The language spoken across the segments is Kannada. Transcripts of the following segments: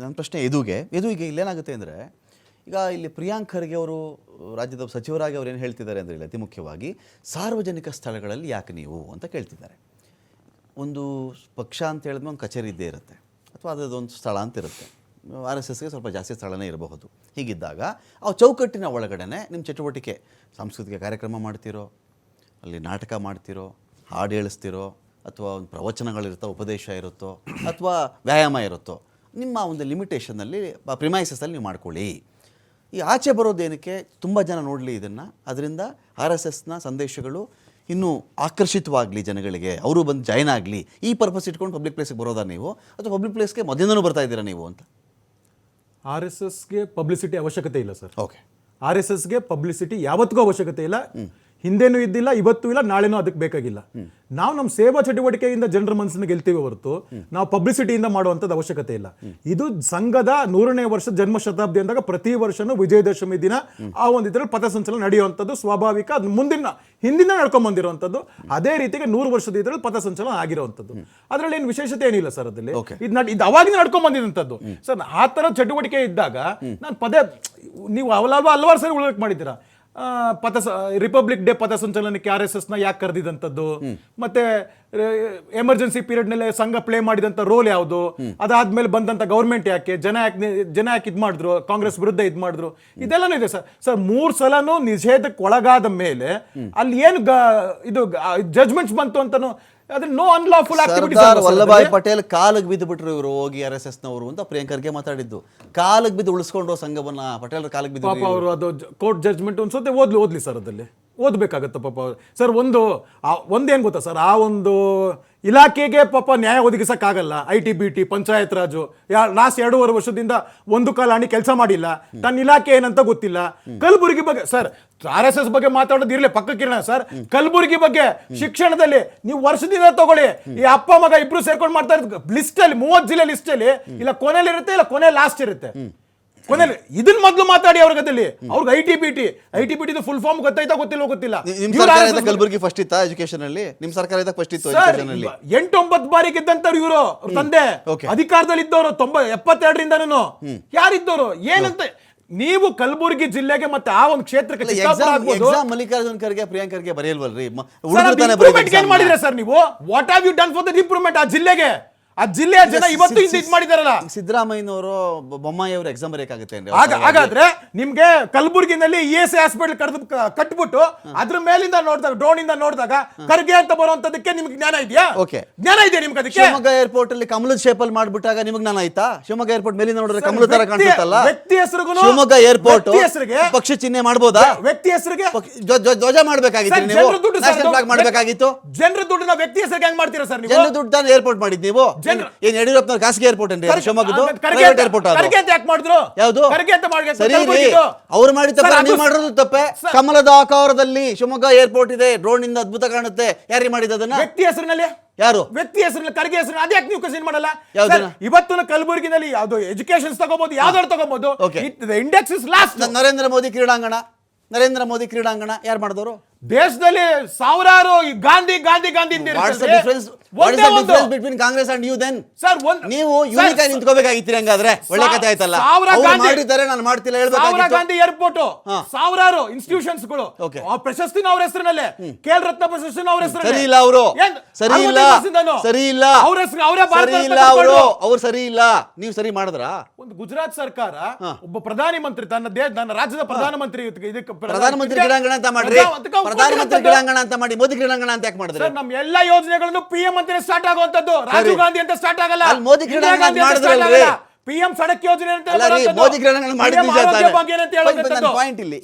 ನನ್ನ ಪ್ರಶ್ನೆ ಎದುಗೆ. ಎದು ಈಗ ಇಲ್ಲೇನಾಗುತ್ತೆ ಅಂದರೆ, ಈಗ ಇಲ್ಲಿ ಪ್ರಿಯಾಂಕ್ ಖರ್ಗೆ ಅವರು, ರಾಜ್ಯದ ಸಚಿವರಾಗಿ ಅವ್ರು ಏನು ಹೇಳ್ತಿದ್ದಾರೆ ಅಂದರೆ ಅತಿ ಮುಖ್ಯವಾಗಿ, ಸಾರ್ವಜನಿಕ ಸ್ಥಳಗಳಲ್ಲಿ ಯಾಕೆ ನೀವು ಅಂತ ಕೇಳ್ತಿದ್ದಾರೆ. ಒಂದು ಪಕ್ಷ ಅಂತ ಹೇಳಿದ್ಮೇಲೆ ಒಂದು ಕಚೇರಿ ಇದ್ದೇ ಇರುತ್ತೆ, ಅಥವಾ ಅದೊಂದು ಸ್ಥಳ ಅಂತ ಇರುತ್ತೆ. ಆರ್ ಎಸ್ ಎಸ್ಗೆ ಸ್ವಲ್ಪ ಜಾಸ್ತಿ ಸ್ಥಳನೇ ಇರಬಹುದು. ಹೀಗಿದ್ದಾಗ, ಆ ಚೌಕಟ್ಟಿನ ಒಳಗಡೆ ನಿಮ್ಮ ಚಟುವಟಿಕೆ, ಸಾಂಸ್ಕೃತಿಕ ಕಾರ್ಯಕ್ರಮ ಮಾಡ್ತಿರೋ, ಅಲ್ಲಿ ನಾಟಕ ಮಾಡ್ತಿರೋ, ಹಾಡು ಹೇಳಿಸ್ತಿರೋ, ಅಥವಾ ಒಂದು ಪ್ರವಚನಗಳಿರುತ್ತೋ, ಉಪದೇಶ ಇರುತ್ತೋ, ಅಥವಾ ವ್ಯಾಯಾಮ ಇರುತ್ತೋ ನಿಮ್ಮ ಒಂದು ಲಿಮಿಟೇಷನಲ್ಲಿ ಪ್ರಿಮೈಸಸಲ್ಲಿ ನೀವು ಮಾಡ್ಕೊಳ್ಳಿ. ಈ ಆಚೆ ಬರೋದೇನಕ್ಕೆ ತುಂಬ ಜನ ನೋಡಲಿ ಇದನ್ನು. ಅದರಿಂದ ಆರ್ ಎಸ್ ಎಸ್ನ ಸಂದೇಶಗಳು ಇನ್ನೂ ಆಕರ್ಷಿತವಾಗಲಿ ಜನಗಳಿಗೆ. ಅವರು ಬಂದು ಜಾಯ್ನ್ ಆಗಲಿ. ಈ ಪರ್ಪಸ್ ಇಟ್ಕೊಂಡು ಪಬ್ಲಿಕ್ ಪ್ಲೇಸಿಗೆ ಬರೋದಾ ನೀವು? ಅಥವಾ ಪಬ್ಲಿಕ್ ಪ್ಲೇಸ್ಗೆ ಮೊದಲಿಂದನೂ ಬರ್ತಾ ಇದ್ದೀರಾ ನೀವು ಅಂತ? ಆರ್ ಎಸ್ ಎಸ್ಗೆ ಪಬ್ಲಿಸಿಟಿ ಅವಶ್ಯಕತೆ ಇಲ್ಲ ಸರ್ ಓಕೆ ಆರ್ ಎಸ್ ಎಸ್ಗೆ ಪಬ್ಲಿಸಿಟಿ ಯಾವತ್ತಿಗೂ ಅವಶ್ಯಕತೆ ಇಲ್ಲ. ಹಿಂದೆನೂ ಇದ್ದಿಲ್ಲ ಇವತ್ತು ಇಲ್ಲ ನಾಳೆನೂ ಅದಕ್ಕೆ ಬೇಕಾಗಿಲ್ಲ. ನಾವು ನಮ್ಮ ಸೇವಾ ಚಟುವಟಿಕೆಯಿಂದ ಜನರ ಮನಸ್ಸನ್ನು ಗೆಲ್ತೀವಿ ಹೊರತು ನಾವು ಪಬ್ಲಿಸಿಟಿಯಿಂದ ಮಾಡುವಂಥದ್ದು ಅವಶ್ಯಕತೆ ಇಲ್ಲ. ಇದು ಸಂಘದ ನೂರನೇ ವರ್ಷ ಜನ್ಮ ಶತಾಬ್ದಿ ಅಂದಾಗ ಪ್ರತಿ ವರ್ಷನೂ ವಿಜಯದಶಮಿ ದಿನ ಆ ಒಂದು ಇದರಲ್ಲಿ ಪಥಸಂಚಲನ ನಡೆಯುವಂಥದ್ದು ಸ್ವಾಭಾವಿಕ ಅದು ಮುಂದಿನ ಹಿಂದಿನ ನಡ್ಕೊಂಡ್ ಬಂದಿರುವಂಥದ್ದು. ಅದೇ ರೀತಿಗೆ ನೂರು ವರ್ಷದ ಇದರಲ್ಲಿ ಪಥಸಂಚಲನ ಆಗಿರುವಂಥದ್ದು. ಅದರಲ್ಲಿ ಏನು ವಿಶೇಷತೆ ಏನಿಲ್ಲ ಸರ್ ಅದರಲ್ಲಿ. ಇದು ನಡ್- ಇದು ಅವಾಗ ನಡ್ಕೊಂಡ್ ಬಂದಿದಂಥದ್ದು ಸರ್ ಆ ಥರ ಚಟುವಟಿಕೆ ಇದ್ದಾಗ ನಾನು ಪದೇ ನೀವು ಅವಲಾಲ್ವ ಹಲವಾರು ಸರಿ ಉಲ್ಲೇಖ ಮಾಡಿದ್ದೀರಾ. ಪಥ ರಿಪಬ್ಲಿಕ್ ಡೇ ಪಥಸಂಚಲನಕ್ಕೆ ಆರ್ ಎಸ್ ಎಸ್ನ ಯಾಕೆ ಕರೆದಿದಂಥದ್ದು? ಮತ್ತೆ ಎಮರ್ಜೆನ್ಸಿ ಪೀರಿಯಡ್ನಲ್ಲಿ ಸಂಘ ಪ್ಲೇ ಮಾಡಿದಂಥ ರೋಲ್ ಯಾವುದು? ಅದಾದ್ಮೇಲೆ ಬಂದಂಥ ಗೌರ್ಮೆಂಟ್ ಯಾಕೆ? ಜನ ಯಾಕೆ ಜನ ಯಾಕೆ ಇದು ಮಾಡಿದ್ರು? ಕಾಂಗ್ರೆಸ್ ವಿರುದ್ಧ ಇದು ಮಾಡಿದ್ರು? ಇದೆಲ್ಲನೂ ಇದೆ ಸರ್. ಸರ್, ಮೂರ್ ಸಲನೂ ನಿಷೇಧಕ್ಕೆ ಒಳಗಾದ ಮೇಲೆ ಅಲ್ಲಿ ಏನು ಇದು ಜಜ್ಮೆಂಟ್ಸ್ ಬಂತು ಅಂತಾನು ನೋ ಅನ್ಲಾಫುಲ್ ಸರ್ದಾರ್ ವಲ್ಲಭಾಯ್ ಪಟೇಲ್ ಕಾಲಿಗೆ ಬಿದ್ದು ಬಿಟ್ರು ಇವರು ಹೋಗಿ ಆರ್ ಎಸ್ ಎಸ್ ನವರು ಅಂತ ಪ್ರಿಯಾಂಕರ್ಗೆ ಮಾತಾಡಿದ್ದು. ಕಾಲಿಗೆ ಬಿದ್ದು ಉಳಿಸ್ಕೊಂಡ್ರು ಸಂಘವನ್ನ ಪಟೇಲ್ ಕಾಲಿಗೆ ಪಾಪ ಬಿದ್ದು ಅವರು ಅದು ಕೋರ್ಟ್ ಜಡ್ಜ್ಮೆಂಟ್ ಅನ್ಸುತ್ತೆ ಓದ್ಲಿ ಓದ್ಲಿ ಸರ್ ಅದಲ್ಲಿ ಓದ್ಬೇಕಾಗತ್ತೆ ಪಾಪ. ಸರ್, ಒಂದು ಒಂದೇನು ಗೊತ್ತಾ ಸರ್? ಆ ಒಂದು ಇಲಾಖೆಗೆ ಪಾಪ ನ್ಯಾಯ ಒದಗಿಸೋಕ್ಕಾಗಲ್ಲ. I T B T panchayat Raj. Last ಎರಡೂವರೆ ವರ್ಷದಿಂದ ಒಂದು ಕಾಲ ಹಣಿ ಕೆಲಸ ಮಾಡಿಲ್ಲ. ತನ್ನ ಇಲಾಖೆ ಏನಂತ ಗೊತ್ತಿಲ್ಲ. ಕಲಬುರಗಿ ಬಗ್ಗೆ, ಸರ್ ಆರ್ ಎಸ್ ಎಸ್ ಬಗ್ಗೆ ಮಾತಾಡೋದು ಪಕ್ಕ ಕಿರಣ ಸರ್. ಕಲಬುರಗಿ ಬಗ್ಗೆ ಶಿಕ್ಷಣದಲ್ಲಿ ನೀವು ವರ್ಷದಿಂದ ತಗೊಳ್ಳಿ. ಈ ಅಪ್ಪ, ಮಗ ಇಬ್ರು ಸೇರ್ಕೊಂಡು ಮಾಡ್ತಾ ಇರೋದು ಲಿಸ್ಟಲ್ಲಿ ಮೂವತ್ತು ಜಿಲ್ಲೆ ಲಿಸ್ಟಲ್ಲಿ ಇಲ್ಲ ಕೊನೆಯಲ್ಲಿ ಇರುತ್ತೆ ಇಲ್ಲ, ಕೊನೆ ಲಾಸ್ಟ್ ಇರುತ್ತೆ. ಕೊನೆಯಲ್ಲಿ ಇದನ್ನ ಮೊದಲು ಮಾತಾಡಿ ಅವ್ರ ಗದಲ್ಲಿ ಅವ್ರಿಗೆ I T P T I T P T full form ಗೊತ್ತಾಯ್ತಾ ಗೊತ್ತಿಲ್ಲ. ಗೊತ್ತಿಲ್ಲ ನಿಮ್ ಸರ್ಕಾರ ಇದ್ದಾಗ ಕಲಬುರಗಿ ಫಸ್ಟ್ ಇತ್ತಾ ಎಜುಕೇಶನ್ ಅಲ್ಲಿ? ನಿಮ್ ಸರ್ಕಾರ ಇದ್ದಾಗ ಫಸ್ಟ್ ಇತ್ತು ಎಜುಕೇಶನ್ ಅಲ್ಲಿ? ಎಂಟೊಂಬತ್ತು ಬಾರಿ ಗೆದ್ದಂತವ್ರು ಇವರು ಅವ್ರ ತಂದೆ. Okay. ಅಧಿಕಾರದಲ್ಲಿ ಇದ್ದವರು ತೊಂಬ ಎಪ್ಪತ್ತೆರಡರಿಂದನೂ ಯಾರಿದ್ದವರು? ಏನಂತ ನೀವು ಕಲಬುರಗಿ ಜಿಲ್ಲೆಗೆ ಮತ್ತೆ ಆ ಒಂದು ಕ್ಷೇತ್ರಕ್ಕೆ ಚಿಕ್ಕಬಳ್ಳಾಪುರ ಎಕ್ಸಾಮ್ ಆಗ್ಬೋದು. ಎಕ್ಸಾಮ್ ಮಲ್ಲಿಕಾರ್ಜುನ್ ಖರ್ಗೆ ಪ್ರಿಯಾಂಕ್ ಖರ್ಗೆ ಬರೆಯಲ್ವಲ್ರಿ? ಮ- ಸರ್, ಉಳಿದ್ರು ಅದು ತಾನೇ improvement ಬರೀಬೇಕು ಏನ್ ಮಾಡಿದ್ರೆ ಸರ್ ನೀವು? What have you done for the improvement ಆ ಜಿಲ್ಲೆಗೆ? ಆ ಜಿಲ್ಲೆಯ ಜನ ಇವತ್ತು ಇಂದ ಇದು ಮಾಡಿದಾರಲ್ಲ ಸಿದ್ದರಾಮಯ್ಯನವರು ಬೊಮ್ಮಾಯಿ ಅವರು ಎಕ್ಸಾಮ್ ಬರೆಯಕ್ಕಾಗುತ್ತೆ ಅಂದ್ರೆ. ಆಗ ಹಾಗಾದ್ರೆ ನಿಮ್ಗೆ ಕಲಬುರ್ಗಿನಲ್ಲಿ ಇ ಎಸ್ ಹಾಸ್ಪಿಟಲ್ ಕಡ್ದು ಕಟ್ಬಿಟ್ಟು ಅದ್ರ ಮೇಲಿಂದ ನೋಡಿದಾಗ ಡ್ರೋನ್ ಇಂದ ನೋಡಿದಾಗ ಖರ್ಗೆ ಅಂತ ಬರುವಂತದಕ್ಕೆ ನಿಮ್ಗೆ ಜ್ಞಾನ ಇದೆಯಾ? ಓಕೆ. ಜ್ಞಾನ ಇದೆಯಾ ನಿಮ್ಗೆ ಅದಕ್ಕೆ? ಶಿವಮೊಗ್ಗ ಏರ್ಪೋರ್ಟ್ ಅಲ್ಲಿ ಕಮಲದ ಶೇಪ್ ಅಲ್ಲಿ ಮಾಡ್ಬಿಟ್ಟಾಗ ನಿಮ್ಗೆ ನಾನು ಆಯ್ತಾ? ಶಿವಮೊಗ್ಗ ಏರ್ಪೋರ್ಟ್ ಮೇಲಿಂದ ನೋಡಿದ್ರೆ ಕಮಲ ತರ ವ್ಯಕ್ತಿ- ಕಾಣಿಸುತ್ತಲ್ಲ ವ್ಯಕ್ತಿ ಹೆಸರಿಗೂ ಶಿವಮೊಗ್ಗ ಏರ್ಪೋರ್ಟ್ ಹೆಸರಿಗೆ ಪಕ್ಷ ಚಿಹ್ನೆ ಮಾಡಬಹುದಾ ವ್ಯಕ್ತಿ ಹೆಸರಿಗೆ ಧ್ವಜ ಮಾಡ್ಬೇಕಾಗಿತ್ತು ನೀವು. ಜನರ ದುಡ್ಡು ಮಾಡ್ಬೇಕಾಗಿತ್ತು. ಜನರ ದುಡ್ಡನ್ನ ವ್ಯಕ್ತಿ ಹೆಸರಿಗೆ ಹೆಂಗ್ ಮಾಡ್ತೀರಾ ಸರ್ ನೀವು? ಜನರ ದುಡ್ಡು ಏರ್ಪೋರ್ಟ್ ಮಾಡಿದ್ ನೀವು. ಏನ್ ಯಡಿಯೂರಪ್ಪನವ್ರ ಖಾಸಗಿ ಏರ್ಪೋರ್ಟ್ ಏನ್ರಿ? ಶಿವಮೊಗ್ಗದ್ದು? ಪ್ರೈವೇಟ್ ಏರ್ಪೋರ್ಟ್ ಅದು. ಯಾಕೆ ಮಾಡಿದ್ರು? ಯಾವುದು? ಮಾಡಿ ಸರಿ ರೀ ಅವ್ರು ಮಾಡಿದ ತಪ್ಪ ನೀವು ಮಾಡಿರೋದು ತಪ್ಪೆ. ಕಮಲದ ಆಕಾರದಲ್ಲಿ ಶಿವಮೊಗ್ಗ ಏರ್ಪೋರ್ಟ್ ಇದೆ ಡ್ರೋನ್ ಇಂದ ಅದ್ಭುತ ಕಾಣುತ್ತೆ. ಯಾರಿಗೆ ಮಾಡಿದ ಅದನ್ನ? ವ್ಯಕ್ತಿ ಹೆಸರಿನಲ್ಲಿ? ಯಾರು? ವ್ಯಕ್ತಿ ಹೆಸರಿನಲ್ಲಿ ಕರಿಗೆ ಹೆಸರು ಅದ್ಯಾಕೆ ನೀವು ಕ್ವಶನ್ ಮಾಡಲ್ಲ? ಇವತ್ತು ಕಲಬುರಗಿನಲ್ಲಿ ಯಾವ್ದು ಎಜುಕೇಶನ್ ತಗೋಬಹುದು ಯಾವ್ದಾದ್ರು ತಗೋಬಹುದು. Index is last Narendra Modi ಕ್ರೀಡಾಂಗಣ. ನರೇಂದ್ರ ಮೋದಿ ಕ್ರೀಡಾಂಗಣ ಯಾರು ಮಾಡಿದವರು? ದೇಶದಲ್ಲಿ ಸಾವಿರಾರು ಈ ಗಾಂಧಿ ಗಾಂಧಿ ಗಾಂಧಿ ಅಂತ ಒಂದೇ ಒಂದು. Between Congress and you then sir ಒಂದ್ ನೀವು ಯೂನಿಕ್ ಆಗಿ ಹಂಗಾದ್ರೆ? ಒಳ್ಳೆ ಕಥೆ ಆಯ್ತಲ್ಲ? ಸಾವಿರ ಅವ್ರು ಗಾಂಧಿ- ಮಾಡಿದ್ದಾರೆ ನಾನು ಮಾಡ್ತಿಲ್ಲ ಸಾವಿರ ಹೇಳ್ಬೇಕಾಗಿತ್ತು ಗಾಂಧಿ ಏರ್ಪೋರ್ಟ್ ಹಾ. ಸಾವಿರಾರು ಇನ್ಸ್ಟಿಟ್ಯೂಷನ್ಸ್ಗಳು Okay. ಆ ಪ್ರಶಸ್ತಿನ ಅವ್ರ ಹೆಸರಿನಲ್ಲೇ ಕೇಲ್ ರತ್ನ ಪ್ರಶಸ್ತಿ ಅವ್ರ ಹೆಸರು ಸರಿ ಇಲ್ಲ ಅವರು? ಸರಿ ಇಲ್ಲ. ಸರಿ ಇಲ್ಲ. ಅವ್ರ ಹೆಸರು ಅವರೇ ಭಾರತ ಸರಿ ರತ್ನ ಇಲ್ಲ ಅವರು ತಗೊಂಡು. ಅವ್ರು. ಸರಿ ಇಲ್ಲ. ನೀವು ಸರಿ ಮಾಡಿದ್ರಾ? ಒಂದು ಗುಜರಾತ್ ಸರ್ಕಾರ ಒಬ್ಬ ಪ್ರಧಾನಿ ಮಂತ್ರಿ ತನ್ನ ದೇಶ ನನ್ನ ರಾಜ್ಯದ ಪ್ರಧಾನಮಂತ್ರಿ ಇದಕ್ಕೆ- ಇದಕ್ಕೆ ಪ್ರಧಾನಮಂತ್ರಿ ಕ್ರೀಡಾಂಗಣ ಅಂತ ಮಾಡ್ರಿ. ಅದಕ್ಕೆ ಅವ್ರು ಪ್ರಧಾನಮಂತ್ರಿ. ಕ್ರೀಡಾಂಗಣ ಅಂತ ಮಾಡಿ ಮೋದಿ ಕ್ರೀಡಾಂಗಣ ಅಂತ ಯಾಕೆ ಮಾಡಿದ್ರೆ? ಸರ್ ನಮ್ಮ ಎಲ್ಲಾ ಯೋಜನೆಗಳನ್ನು ಪಿಎಂ ಅಂತ ಸ್ಟಾರ್ಟ್ ಆಗುವಂತದ್ದು ರಾಜೀವ್ ಗಾಂಧಿ ಅಂತ ಸ್ಟಾರ್ಟ್ ಆಗಲ್ಲ. ಅಲ್ಲಿ ಮೋದಿ ಕ್ರೀಡಾಂಗಣ ಅಂತ ಮಾಡಿದ್ರಲ್ರಿ. ಪಿಎಂ ಸಡಕ್ ಯೋಜನೆ ಅಂತ ಮೋದಿ ಕ್ರೀಡಾಂಗಣ ಮಾಡಿದ್ರೆ PM ನಿಜ ಆರೋಗ್ಯ ತಾನೇ. ಭಾಗ್ಯ ಅಂತ ಹೇಳೋದು ಪಾಯಿಂಟ್ ಇಲ್ಲಿ.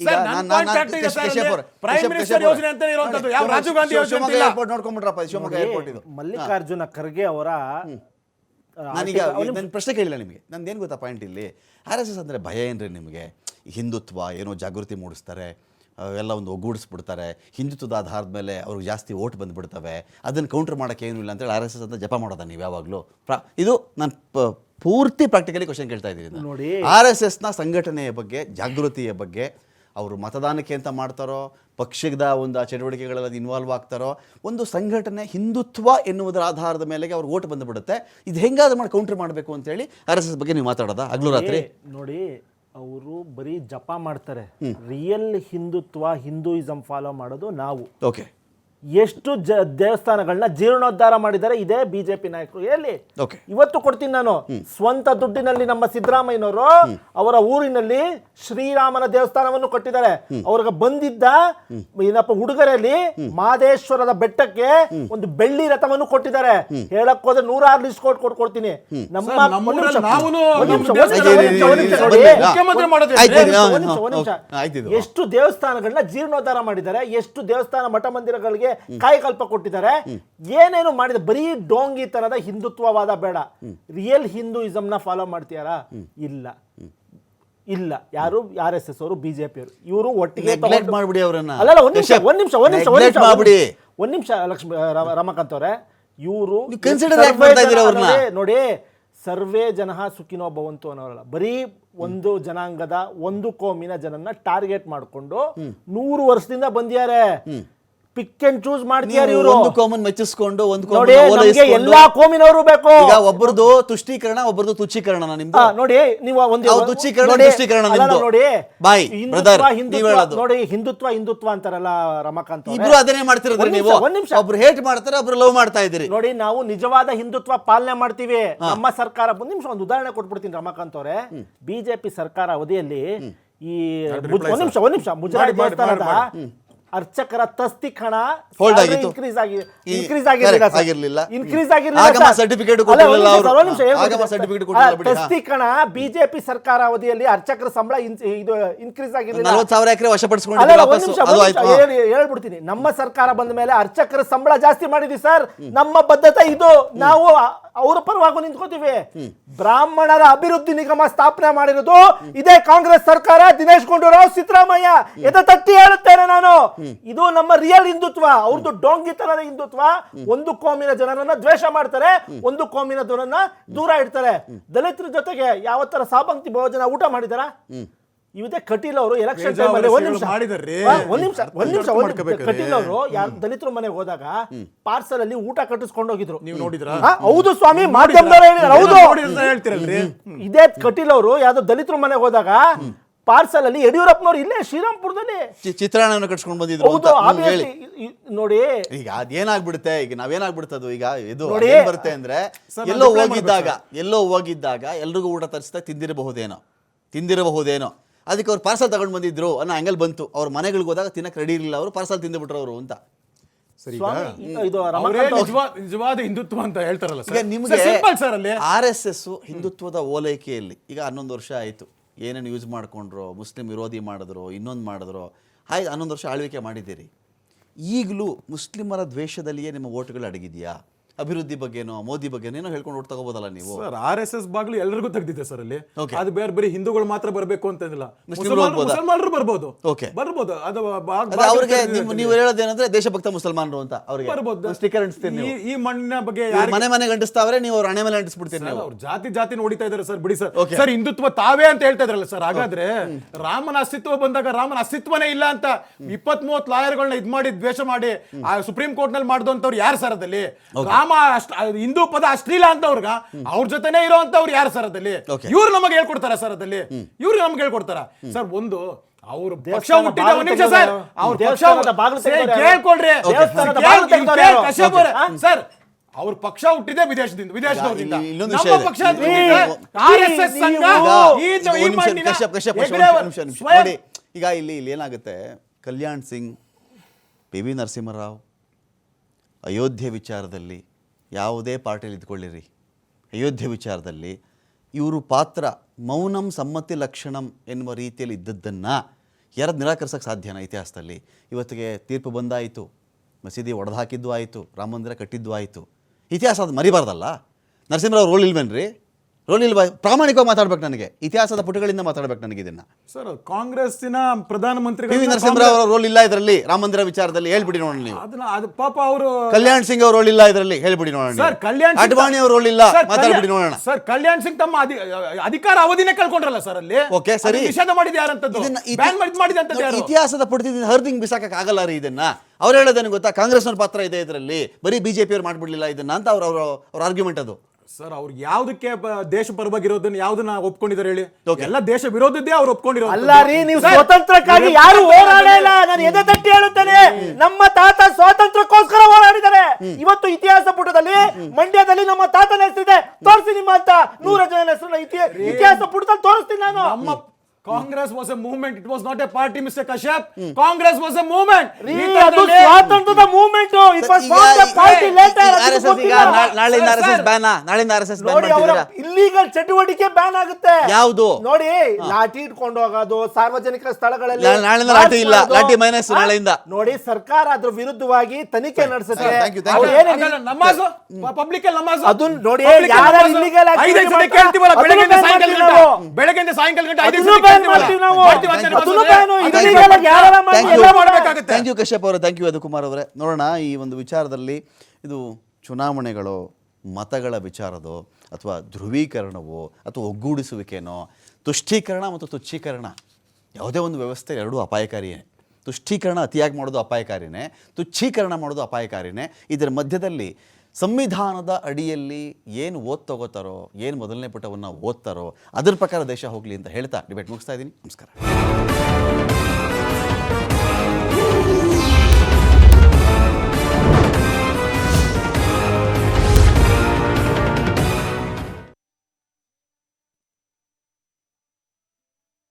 ಪ್ರೈಮ್ ಮಿನಿಸ್ಟರ್ ಯೋಜನೆ ಅಂತ ಇರುವಂತದ್ದು ಯಾವ ರಾಜೀವ್ ಗಾಂಧಿ ಯೋಜನೆ. ಏರ್ಪೋರ್ಟ್ ನೋಡ್ಕೊಂಡ್ಬಿಟ್ರಪ್ಪ ಶಿವಮೊಗ್ಗ ಏರ್ಪೋರ್ಟ್ ಇದು. ಮಲ್ಲಿಕಾರ್ಜುನ ಖರ್ಗೆ ಅವರ ನಾನೀಗ ನನ್ನ ಪ್ರಶ್ನೆ ಕೇಳಿಲ್ಲ ನಿಮಗೆ. ನಂದು ಏನು ಗೊತ್ತಾ ಪಾಯಿಂಟ್ ಇಲ್ಲಿ? ಆರ್ ಎಸ್ ಎಸ್ ಅಂದರೆ ಭಯ ಏನ್ರಿ ನಿಮಗೆ? ಹಿಂದುತ್ವ ಏನೋ ಜಾಗೃತಿ ಮೂಡಿಸ್ತಾರೆ. ಎಲ್ಲ ಒಂದು ಒಗ್ಗೂಡಿಸ್ಬಿಡ್ತಾರೆ. ಹಿಂದುತ್ವದ ಆಧಾರದ ಮೇಲೆ ಅವ್ರಿಗೆ ಜಾಸ್ತಿ ಓಟ್ ಬಂದುಬಿಡ್ತವೆ. ಅದನ್ನು ಕೌಂಟರ್ ಮಾಡೋಕ್ಕೆ ಏನೂ ಇಲ್ಲ ಅಂತೇಳಿ ಆರ್ ಎಸ್ ಎಸ್ ಅಂತ ಜಪ ಮಾಡೋದ ನೀವು ಯಾವಾಗಲೂ? ಪ್ರಾ ಇದು ನಾನು ಪೂರ್ತಿ ಪ್ರಾಕ್ಟಿಕಲಿ ಕ್ವಶನ್ ಕೇಳ್ತಾ ಇದ್ದೀನಿ ನೋಡಿ. ಆರ್ ಎಸ್ ಎಸ್ನ ಸಂಘಟನೆಯ ಬಗ್ಗೆ ಜಾಗೃತಿಯ ಬಗ್ಗೆ ಅವರು ಮತದಾನಕ್ಕೆ ಅಂತ ಮಾಡ್ತಾರೋ ಪಕ್ಷದ ಒಂದು ಆ ಚಟುವಟಿಕೆಗಳಲ್ಲಿ ಇನ್ವಾಲ್ವ್ ಆಗ್ತಾರೋ ಒಂದು ಸಂಘಟನೆ ಹಿಂದುತ್ವ ಎನ್ನುವುದರ ಆಧಾರದ ಮೇಲೆಗೆ ಅವ್ರು ಓಟ್ ಬಂದುಬಿಡುತ್ತೆ. ಇದು ಹೆಂಗಾದ್ರೂ ಮಾಡಿ ಕೌಂಟರ್ ಮಾಡಬೇಕು ಅಂತೇಳಿ ಆರ್ ಎಸ್ ಎಸ್ ಬಗ್ಗೆ ನೀವು ಮಾತಾಡೋದಾ? ಹಗಲು ರಾತ್ರಿ. ನೋಡಿ ಅವರು ಬರೀ ಜಪ ಮಾಡ್ತಾರೆ. ರಿಯಲ್ ಹಿಂದುತ್ವ ಹಿಂದೂಯಿಸಂ ಫಾಲೋ ಮಾಡೋದು ನಾವು. ಓಕೆ. ಎಷ್ಟು ಜ ದೇವಸ್ಥಾನಗಳನ್ನ ಜೀರ್ಣೋದ್ಧಾರ ಮಾಡಿದ್ದಾರೆ ಇದೇ ಬಿಜೆಪಿ ನಾಯಕರು. ಎಲ್ಲಿ? ಇವತ್ತು ಕೊಡ್ತೀನಿ ನಾನು. ಸ್ವಂತ ದುಡ್ಡಿನಲ್ಲಿ ನಮ್ಮ ಸಿದ್ದರಾಮಯ್ಯನವರು ಅವರ ಊರಿನಲ್ಲಿ ಶ್ರೀರಾಮನ ದೇವಸ್ಥಾನವನ್ನು ಕಟ್ಟಿದ್ದಾರೆ. ಅವ್ರಿಗೆ ಬಂದಿದ್ದ ಏನಪ್ಪ ಹುಡುಗರಲ್ಲಿ ಮಾದೇಶ್ವರದ ಬೆಟ್ಟಕ್ಕೆ ಒಂದು ಬೆಳ್ಳಿ ರಥವನ್ನು ಕೊಟ್ಟಿದ್ದಾರೆ. ಹೇಳಕ್ ಹೋದ್ರೆ ನೂರಾರು ಲಿಸ್ಟ್ ಕೊಟ್ಟು ಕೊಟ್ಕೊಡ್ತೀನಿ ನಮ್ಮ. ಎಷ್ಟು ದೇವಸ್ಥಾನಗಳನ್ನ ಜೀರ್ಣೋದ್ಧಾರ ಮಾಡಿದ್ದಾರೆ ಎಷ್ಟು ದೇವಸ್ಥಾನ ಮಠ ಮಂದಿರಗಳಿಗೆ ಕಾಯಕಲ್ಪ ಕೊಟ್ಟಿದ್ದಾರೆ. ಏನೇನು ಮಾಡಿದ ಬರೀ ಡೋಂಗಿ ತರದ ಹಿಂದುತ್ವವಾದ ಬೇಡ. ರಿಯಲ್ ಹಿಂದೂಯಿಸಂನ ಫಾಲೋ ಮಾಡ್ತೀಯಾರಾ ಇಲ್ಲ. ಇಲ್ಲ. ಯಾರು ಆರ್ ಎಸ್ ಎಸ್ ಅವರು ಬಿಜೆಪಿ ಅವರು. ಇವರು ಒಟ್ಟಿಗೆ ಮಾಡ್ಬಿಡಿ ಅವರನ್ನ. ಅಲ್ಲ ಒಂದ್ ನಿಮಿಷ ಒಂದ್ ನಿಮಿಷ ಒಂದ್ ನಿಮಿಷ ಒಂದ್ ನಿಮಿಷ ಮಾಡ್ಬಿಡಿ. ಒಂದ್ ನಿಮಿಷ ಲಕ್ಷ್ಮಿ ರಮಾಕಾಂತ್ ಅವರೇ. ಇವರು? ನೋಡಿ ಸರ್ವೇ ಜನ ಸುಖಿನೋ ಭವಂತು ಅನ್ನೋರಲ್ಲ. ಬರೀ ಒಂದು ಜನಾಂಗದ ಒಂದು ಕೋಮಿನ ಜನನ್ನ ಟಾರ್ಗೆಟ್ ಮಾಡಿಕೊಂಡು ನೂರು ವರ್ಷದಿಂದ ಬಂದಿದ್ದಾರೆ. ಪಿಕ್ ಅಂಡ್ ಚೂಸ್ ಮಾಡ್ತಿದ್ದಾರೆ ನೀವು ಇವರು? ಒಂದು ಕೋಮನ್ ಮೆಚ್ಚಿಸ್ಕೊಂಡು ಒಂದು ನೋಡಿ ನಮ್ಗೆ ಎಲ್ಲಾ ಕೋಮಿನವರು ಬೇಕು. ಈಗ ಒಬ್ಬರದು ತುಷ್ಟೀಕರಣ ಒಬ್ಬರದು ತುಚ್ಛೀಕರಣ ನಿಮ್ದು. ನೋಡಿ ನೀವು ಒಂದು ಅವ್ರು ತುಚ್ಛೀಕರಣ, ನೋಡಿ, ತುಷ್ಟೀಕರಣ ನಿಮ್ದು. ನೋಡಿ ಬಾಯ್, ಹಿಂದುತ್ವ, brother, ನೀವ್ ಹಿಂದುತ್ವ ಹೇಳೋದು. ನೋಡಿ ಹಿಂದುತ್ವ ಹಿಂದುತ್ವ ಅಂತಾರಲ್ಲ ರಮಾಕಾಂತ್ ಅವ್ರೆ. ಇಬ್ರು ಅದನ್ನೇ ಮಾಡ್ತಿರೋದ್ರಿ ಒಂದ್ ನೀವು. ನಿಮಿಷ, ಒಂದ್ ನಿಮಿಷ. ಒಬ್ರು ಹೇಟ್ ಮಾಡ್ತಾರೆ ಒಬ್ರು ಲವ್ ಮಾಡ್ತಾ ಇದ್ದೀರಿ. ನೋಡಿ ನಾವು ನಿಜವಾದ ಹಿಂದುತ್ವ ಪಾಲನೆ ಮಾಡ್ತೀವಿ. ನಮ್ಮ ಸರ್ಕಾರ ಒಂದ್ ನಿಮಿಷ ಒಂದು ಉದಾಹರಣೆ ಕೊಟ್ಬಿಡ್ತೀನಿ ರಮಾಕಾಂತ್ ಅವರೇ. ಬಿಜೆಪಿ ಸರ್ಕಾರ ಅವಧಿಯಲ್ಲಿ ಈ ಮುಜ್- ಒಂದ್ ನಿಮಿಷ ಒಂದ್ ನಿಮಿಷ ಮುಜರಾಯಿ ಮಾಡಿ, ಮಾಡಿ, ದೇವಸ್ಥಾನದ ಅರ್ಚಕರ ತಸ್ತಿಕ್ ಹಣ Hold ಆಗಿತ್ತು. ಇನ್ಕ್ರೀಸ್ ಆಗಿ ಈ- ಇನ್ಕ್ರೀಸ್ correct, ಆಗಿರ್ಲಿಲ್ಲ ಆಗಿರ್ಲಿಲ್ಲ. ಇನ್ಕ್ರೀಸ್. ಆಗಿರ್ಲಿಲ್ಲ ಆಗಮ ಸರ್. certificate ಅಲ್ಲ, ಕೊಟ್ಟಿರಲಿಲ್ಲ ಒಂದ್ ನಿಮಿಷ ಅವ್ರು. ನಿಮಿಷ. ಆಗಮ certificate ಆ, ಕೊಟ್ಟಿರಲಿಲ್ಲ ಬಿಡಿ, ಹಾ. ತಸ್ತಿಕ್ ಹಣ ಬಿಜೆಪಿ ಸರ್ಕಾರ ಅವಧಿಯಲ್ಲಿ ಅರ್ಚಕರ ಸಂಬಳ ಇನ್- ಇದು ಇನ್ಕ್ರೀಸ್ ಆಗಿರ್ಲಿಲ್ಲ ನಲ್ವತ್ತು ಸಾವಿರ ಎಕರೆ ಅಲ್ಲ ವಶಪಡಿಸ್ಕೊಂಡಿದ್ದೀರಿ ಒಂದ್ ವಾಪಸ್ ನಿಮಿಷ ಅದು ಒಂದ್ ಆಯ್ತು ನಿಮಿಷ ಹೇಳಿ- ಹೇಳ್ಬಿಡ್ತೀನಿ ನಮ್ಮ ಸರ್ಕಾರ ಬಂದ ಮೇಲೆ ಅರ್ಚಕರ ಸಂಬಳ ಜಾಸ್ತಿ ಮಾಡಿದ್ವಿ ಸರ್ ನಮ್ಮ ಬದ್ಧತೆ ಇದು ನಾವು ಅವರ ಪರವಾಗಿ ನಿಂತ್ಕೋತೀವಿ. ಬ್ರಾಹ್ಮಣರ ಅಭಿವೃದ್ಧಿ ನಿಗಮ ಸ್ಥಾಪನೆ ಮಾಡಿರೋದು ಇದೇ ಕಾಂಗ್ರೆಸ್ ಸರ್ಕಾರ ದಿನೇಶ್ ಗುಂಡೂರಾವ್ ಸಿದ್ದರಾಮಯ್ಯ. ಎದ ತಟ್ಟಿ ಹೇಳುತ್ತೇನೆ ನಾನು. ಇದು ನಮ್ಮ ರಿಯಲ್ ಹಿಂದುತ್ವ ಅವ್ರದ್ದು ಡೋಂಗಿತನದ ಹಿಂದುತ್ವ. ಒಂದು ಕೋಮಿನ ಜನರನ್ನ ದ್ವೇಷ ಮಾಡ್ತಾರೆ ಒಂದು ಕೋಮಿನ ಜನರನ್ನ ದೂರ ಇಡ್ತಾರೆ. ದಲಿತರ ಜೊತೆಗೆ ಯಾವ ತರ ಸಾಪಂಕ್ತಿ ಭೋಜನ ಊಟ ಮಾಡಿದಾರ? ಇದೇ ಕಟೀಲ್ ಅವರು ಎಲೆಕ್ಷನ್ ಟೈಮಲ್ಲಿ ಟೈಮ್ ಅಲ್ಲಿ ಒಂದ್ ನಿಮಿಷ. ಒಂದ್ ನಿಮಿಷ ಒಂದ್ ನಿಮಿಷ ಕಟೀಲ್ ಅವರು ಯಾರು ದಲಿತರ ಮನೆಗೆ ಹೋದಾಗ ಪಾರ್ಸಲ್ ಅಲ್ಲಿ ಊಟ ಕಟ್ಟಿಸ್ಕೊಂಡು ಹೋಗಿದ್ರು. ನೀವು ನೋಡಿದ್ರ? ಹೌದು ಸ್ವಾಮಿ ಮಾಧ್ಯಮದವ್ರು ಹೇಳಿದ್ರು. ಹೌದು. ನೋಡಿ ಅಂತ ಹೇಳ್ತೀರಲ್ರಿ? ಇದೇ ಕಟೀಲ್ ಅವರು ಯಾವ್ದೋ ದಲಿತರ ಮನೆಗೆ ಹೋದಾಗ ಪಾರ್ಸಲ್ ಅಲ್ಲಿ ಯಡಿಯೂರಪ್ಪನವ್ರು ಇಲ್ಲೇ ಶ್ರೀರಾಮ್ಪುರದಲ್ಲಿ. ಚಿತ್ರಾನ್ನ ಚಿತ್ರಾನ್ನವನ್ನು ಕಟ್ಸ್ಕೊಂಡು ಬಂದಿದ್ರು ಹೌದು ನೋಡಿ. ಈಗ ಅದೇನಾಗ್ಬಿಡುತ್ತೆ? ಈಗ ನಾವೇನಾಗ್ಬಿಡ್ತದು ಈಗ ಇದು. ಬರುತ್ತೆ ಅಂದ್ರೆ ಎಲ್ಲೋ ಹೋಗಿದ್ದಾಗ ಎಲ್ಲೋ ಹೋಗಿದ್ದಾಗ ಎಲ್ರಿಗೂ ಊಟ ತರಿಸ್ತಾ ತಿಂದಿರಬಹುದೇನೋ. ತಿಂದಿರಬಹುದೇನೋ. ಅದಕ್ಕೆ ಅವ್ರು ಪಾರ್ಸಲ್ ತಗೊಂಡು ಬಂದಿದ್ರು ಅನ್ನೋ ಆ್ಯಂಗಲ್ ಬಂತು. ಅವ್ರ ಮನೆಗಳಿಗೆ ಹೋದಾಗ ತಿನ್ನಕ್ಕೆ ರೆಡಿ ಇರಲಿಲ್ಲ ಅವರು ಪಾರ್ಸಲ್ ತಿಂದುಬಿಟ್ರು ಅವರು ಅಂತ. ಸರಿ ಈಗ ಸ್ವಾಮಿ ಇದು ಅವರೇ ರಮಾಕಾಂತ್ ನಿಜವಾದ ಹಿಂದುತ್ವ ಅಂತ ಹೇಳ್ತಾರಲ್ಲ ಈಗ ನಿಮಗೆ ಸಿಂಪಲ್ ಸರ್ ಅಲ್ಲಿ. ಆರ್ ಎಸ್ ಎಸ್ ಹಿಂದುತ್ವದ ಓಲೈಕೆಯಲ್ಲಿ ಈಗ ಹನ್ನೊಂದು ವರ್ಷ ಆಯಿತು. ಏನೇನು ಯೂಸ್ ಮಾಡ್ಕೊಂಡ್ರು ಮುಸ್ಲಿಂ ವಿರೋಧಿ ಮಾಡಿದ್ರು ಇನ್ನೊಂದು ಮಾಡಿದ್ರು ಆಯ್ತು ಹನ್ನೊಂದು ವರ್ಷ ಆಳ್ವಿಕೆ ಮಾಡಿದ್ದೀರಿ. ಈಗಲೂ ಮುಸ್ಲಿಮರ ದ್ವೇಷದಲ್ಲಿಯೇ ನಿಮ್ಮ ಓಟ್ಗಳು ಅಡಗಿದೆಯಾ? ಅಭಿವೃದ್ಧಿ ಬಗ್ಗೆನೋ ಮೋದಿ ಬಗ್ಗೆನೋ ಹೇಳ್ಕೊಂಡು ಓಟ್ ತಗೋಬೋದಲ್ಲ ನೀವು? ಸರ್ ಆರ್ ಎಸ್ ಎಸ್ ಬಾಗ್ಲು ಎಲ್ಲರಿಗೂ ತೆಗ್ದಿದೆ ಸರ್ ಅಲ್ಲಿ. Okay. ಅದು ಬೇರೆ ಬರೀ ಹಿಂದೂಗಳು ಮಾತ್ರ ಬರಬೇಕು ಅಂತಂದಿಲ್ಲ. ಮುಸ್ಲಿಮ್ರು ಮುಸಲ್ಮಾನರು ಹೋಗ್ಬೋದಾ? ಬರಬಹುದು ಬರ್ಬೋದು. Okay. ಬರ್ಬೋದು. ಅದು ಬಾಗ್- ಅದೇ ಅವ್ರಿಗೆ ತೆಗ್ದಿದೆ ನೀವು. ನೀವು ಹೇಳೋದೇನಂದ್ರೆ ದೇಶಭಕ್ತ ಮುಸಲ್ಮಾನರು ಅಂತ ಅವ್ರಿಗೆ. ಬರ್ಬೋದು. ಸ್ಟಿಕ್ಕರ್ ಅಂಟಿಸ್ತೀರಿ ನೀವು ಈ- ಈ ಮಣ್ಣಿನ ಬಗ್ಗೆ ಇವ್ರು ಯಾರಿಗೆ ಮನೆ ಮನೆಗೆ ಅಂಟಿಸ್ತಾವ್ರೆ ನೀವು ಅವ್ರ ಹಣೆ ಮೇಲೆ ಅಂಟಿಸ್ಬಿಡ್ತೀರಿ ನೀವು. ಅವ್ರು ಜಾತಿ ಜಾತಿ ನೋಡಿತಾ ಇದಾರೆ ಸರ್ ಬಿಡಿ ಸರ್. Okay. ಸರ್ ಹಿಂದುತ್ವ ತಾವೇ ಅಂತ ಹೇಳ್ತಾ ಇದ್ರಲ್ಲ ಸರ್. ಹಾಗಾದ್ರೆ ರಾಮನ ಅಸ್ತಿತ್ವ ಬಂದಾಗ ರಾಮನ ಅಸ್ತಿತ್ವನೇ ಇಲ್ಲ ಅಂತ ಇಪ್ಪತ್ ಮೂವತ್ ಲಾಯರ್ಗಳನ್ನ ಇದ್ ಮಾಡಿ ದ್ವೇಷ ಮಾಡಿ ಆ ಸುಪ್ರೀಂ ಕೋರ್ಟ್ನಲ್ಲಿ ಮಾಡಿದಂತವ್ರು ಯಾರು ಸರ್ ಅದಲ್ಲಿ ರಾಮ ಅಷ್ಟ್- ಆ ಹಿಂದೂ ಪದ ಅಶ್ಲೀಲ ಅಂತವ್ರಗ ಅವ್ರ ಜೊತೆನೆ ಇರುವಂತವ್ರು ಯಾರು ಸರ್ ಅದಲ್ಲಿ. ಇವ್ರು ನಮಗೆ ಹೇಳ್ಕೊಡ್ತಾರ ಸರ್ ಅದಲ್ಲಿ ಇವ್ರು ನಮ್ಗೆ ಹೇಳ್ಕೊಡ್ತಾರ. ಸರ್ ಒಂದು ಅವ್ರು ಪಕ್ಷ ಹುಟ್ಟಿದ ಒಂದ್ ನಿಮಿಷ ಸರ್. ಅವ್ರ ಪಕ್ಷ ಕೇಳ್ಕೊಳ್ರಿ? ಸರ್ ಅವ್ರ ಪಕ್ಷ ಹುಟ್ಟಿದೆ ವಿದೇಶದಿಂದ ವಿದೇಶದವರಿಂದ. ನಮ್ಮ ಪಕ್ಷ ಸಂಘ ಈ ಮಣ್ಣಿನ ನೋಡಿ ಈಗ ಇಲ್ಲಿ ಇಲ್ಲಿ ಏನಾಗುತ್ತೆ? ಕಲ್ಯಾಣ್ ಸಿಂಗ್ ಪಿ ವಿ ನರಸಿಂಹರಾವ್ ಅಯೋಧ್ಯೆ ವಿಚಾರದಲ್ಲಿ ಯಾವುದೇ ಪಾರ್ಟಿಯಲ್ಲಿ ಇದ್ಕೊಳ್ಳಿರಿ. ಅಯೋಧ್ಯೆ ವಿಚಾರದಲ್ಲಿ ಇವರು ಪಾತ್ರ ಮೌನಂ ಸಮ್ಮತಿ ಲಕ್ಷಣಂ ಎನ್ನುವ ರೀತಿಯಲ್ಲಿ ಇದ್ದದ್ದನ್ನು ಯಾರು ನಿರಾಕರಿಸೋಕ್ಕೆ ಸಾಧ್ಯನ ಇತಿಹಾಸದಲ್ಲಿ? ಇವತ್ತಿಗೆ ತೀರ್ಪು ಬಂದಾಯಿತು, ಮಸೀದಿ ಒಡೆದು ಹಾಕಿದ್ದು ಆಯಿತು ರಾಮ ಮಂದಿರ ಕಟ್ಟಿದ್ದು ಆಯಿತು. ಇತಿಹಾಸ ಅದು ಮರಿಬಾರ್ದಲ್ಲ? ನರಸಿಂಹರಾವ್ ರೋಲ್ ಇಲ್ವೇನ್ರಿ? ರೋಲ್ ಇಲ್ವಾ ಪ್ರಾಮಾಣಿಕವಾಗಿ ಮಾತಾಡ್ಬೇಕು ನನಗೆ. ಇತಿಹಾಸದ ಪುಟಗಳಿಂದ ಮಾತಾಡ್ಬೇಕು ನನಗೆ ಇದನ್ನ. ಸರ್ ಕಾಂಗ್ರೆಸ್ಸಿನ ಪಿ ವಿ ನರಸಿಂಹರಾವ್ ಅವರ ರೋಲ್ ಇಲ್ಲ ಇದರಲ್ಲಿ ರಾಮ ಮಂದಿರ ವಿಚಾರದಲ್ಲಿ ಹೇಳ್ಬಿಡಿ ನೋಡೋಣ ನೀವು. ಅದನ್ನ ಅದು ಪಾಪ ಅವರು ಕಲ್ಯಾಣ್ ಸಿಂಗ್ ಅವ್ರ ರೋಲ್ ಇಲ್ಲ ಇದರಲ್ಲಿ ಹೇಳ್ಬಿಡಿ ನೋಡೋಣ ಸರ್ ಕಲ್ಯಾಣ್ ಸಿಂಗ್ ಅಡ್ವಾಣಿ ಅವ್ರ ರೋಲ್ ಇಲ್ಲ ಸರ್, ಮಾತಾಡ್ಬಿಡಿ ಕಲ್ಯಾಣ್- ನೋಡೋಣ. ಸರ್ ಕಲ್ಯಾಣ್ ಸಿಂಗ್ ತಮ್ಮ ಅಧಿ- ಅಧಿಕಾರ ಅವಧಿನೇ ಕಳ್ಕೊಂಡ್ರಲ್ಲ ಸರ್ ಅಲ್ಲಿ? ಓಕೆ ಸರಿ. ಅದನ್ನ ನಿಷೇಧ ಮಾಡಿದ ಯಾರಂತದ್ದು? ಇದನ್ನ ಇತಿ- ಬ್ಯಾನ್ ಮಾಡಿದ್ ಮಾಡಿದ ಅಂತದ್ದು ನೋಡಿ, ಯಾರು? ಇತಿಹಾಸದ ಪುಟದಿಂದ ಹರಿದಿಂಗ್ ಬಿಸಾಕಕ್ ಆಗಲ್ಲ ರೀ ಇದನ್ನ. ಅವ್ರು ಹೇಳೋದೇನು ಗೊತ್ತಾ? ಕಾಂಗ್ರೆಸ್ನವ್ರ ಪಾತ್ರ ಇದೆ ಇದರಲ್ಲಿ. ಬರೀ ಬಿಜೆಪಿ ಅವ್ರು ಮಾಡ್ಬಿಡ್ಲಿಲ್ಲ ಇದನ್ನ ಅಂತ ಅವ್ರ ಅವ್ರ ಅವ್ರ ಆರ್ಗ್ಯುಮೆಂಟ್ ಅದು. ಸರ್ ಅವ್ರು ಯಾವ್ದಕ್ಕೆ ದೇಶ ಪರವಾಗಿರೋದನ್ನ ಯಾವ್ದನ್ನ ಒಪ್ಕೊಂಡಿದ್ದಾರೆ ಹೇಳಿ. ಎಲ್ಲ ದೇಶ ವಿರೋಧದ್ದೇ ಅವ್ರು ಒಪ್ಕೊಂಡಿರೋ ಅಲ್ಲ ರೀ ನೀವು ಸ್ವತಂತ್ರಕ್ಕಾಗಿ ಯಾರು ಹೋರಾಡೇ ಇಲ್ಲ. ನಾನು ಎದೆ ತಟ್ಟಿ ಹೇಳುತ್ತೇನೆ. ನಮ್ಮ ತಾತ ಸ್ವಾತಂತ್ರ್ಯಕ್ಕೋಸ್ಕರ ಹೋರಾಡಿದ್ದಾರೆ. ಇವತ್ತು ಇತಿಹಾಸ ಪುಟದಲ್ಲಿ ಮಂಡ್ಯದಲ್ಲಿ ನಮ್ಮ ತಾತನ ಹೆಸರಿದೆ. ತೋರಿಸಿ ನಿಮ್ಮ ಅಂತ ನೂರ ಜನ ಹೆಸರು ಇತಿಹಾಸ ಪುಟದಲ್ಲಿ ತೋರಿಸ್ತೀನಿ ನಾನು. ನಮ್ಮ Congress was a movement it was not a party mister Kashyap Congress was a movement ಅದು ಸ್ವಾತಂತ್ರ್ಯದ movement it was party later ನಾಳೆಯಿಂದ R S S sir, ban ನಾಳೆ ಆರ್ಎಸ್ಎಸ್ ಎಸ್ ಎಸ್ ಬ್ಯಾನ್ ನೋಡಿ ಅವರ ಮಾಡ್ತಿದ್ದೀರಾ? ಇಲ್ಲಿಗಲ್ ಚಟುವಟಿಕೆ ಬ್ಯಾನ್ ಆಗುತ್ತೆ. ಯಾವುದು? ನೋಡಿ ಲಾಠಿ ಇಟ್ಕೊಂಡು ಹೋಗೋದು ಸಾರ್ವಜನಿಕ ಸ್ಥಳಗಳಲ್ಲಿ ನಾಳೆ ಲಾಠಿ ಇಲ್ಲ. ಲಾಠಿ ಮೈನಸ್? ನಾಳೆಯಿಂದ. ನೋಡಿ ಸರ್ಕಾರ ಅದರ ವಿರುದ್ಧವಾಗಿ ತನಿಖೆ ನಡೆಸುತ್ತೆ. ನಮಾಜ್? ಪಬ್ಲಿಕ್ ನಮಾಜ್? ಅದು ನೋಡಿ, ಯಾರು ಇಲ್ಲಿಗಲ್. ಬೆಳಗ್ಗೆಯಿಂದ ಸಾಯಂಕಾಲ ಗಂಟ ಐದೇ ಥ್ಯಾಂಕ್ ಯು ಕಶ್ಯಪ್ ಅವರೇ ಥ್ಯಾಂಕ್ ಯು ಯದುಕುಮಾರ್ ಅವರೇ. ನೋಡೋಣ ಈ ಒಂದು ವಿಚಾರದಲ್ಲಿ ಇದು ಚುನಾವಣೆಗಳು ಮತಗಳ ವಿಚಾರದೋ ಅಥವಾ ಧ್ರುವೀಕರಣವೋ ಅಥವಾ ಒಗ್ಗೂಡಿಸುವಿಕೆನೋ ತುಷ್ಟೀಕರಣ ಮತ್ತು ತುಚ್ಛೀಕರಣ ಯಾವುದೇ ಒಂದು ವ್ಯವಸ್ಥೆ ಎರಡೂ ಅಪಾಯಕಾರಿಯೇ. ತುಷ್ಟೀಕರಣ ಅತಿಯಾಗಿ ಮಾಡೋದು ಅಪಾಯಕಾರಿನೇ ತುಚ್ಛೀಕರಣ ಮಾಡೋದು ಅಪಾಯಕಾರಿನೇ. ಇದರ ಮಧ್ಯದಲ್ಲಿ ಸಂವಿಧಾನದ ಅಡಿಯಲ್ಲಿ ಏನು ಓದ್ ತಗೋತಾರೋ, ಏನು ಮೊದಲನೇ ಪುಟವನ್ನು ಓದ್ತಾರೋ, ಅದ್ರ ಪ್ರಕಾರ ದೇಶ ಹೋಗಲಿ ಅಂತ ಹೇಳ್ತಾ ಡಿಬೇಟ್ ಮುಗಿಸ್ತಾ ಇದ್ದೀನಿ. ನಮಸ್ಕಾರ.